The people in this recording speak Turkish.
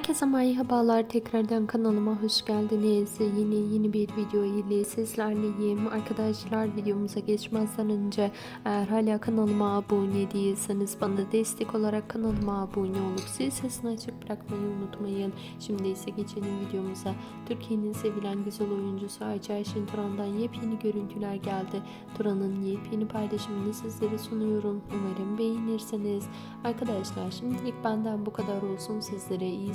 Herkese merhabalar. Tekrardan kanalıma hoş geldiniz. Yine yeni bir video ile sizlerleyim. Arkadaşlar videomuza geçmezden önce eğer hala kanalıma abone değilseniz bana destek olarak kanalıma abone olup zil sesini açık bırakmayı unutmayın. Şimdi ise geçelim videomuza. Türkiye'nin sevilen güzel oyuncusu Ayça Ayşin Turan'dan yepyeni görüntüler geldi. Turan'ın yepyeni paylaşımını sizlere sunuyorum. Umarım beğenirsiniz. Arkadaşlar şimdilik benden bu kadar olsun. Sizlere iyi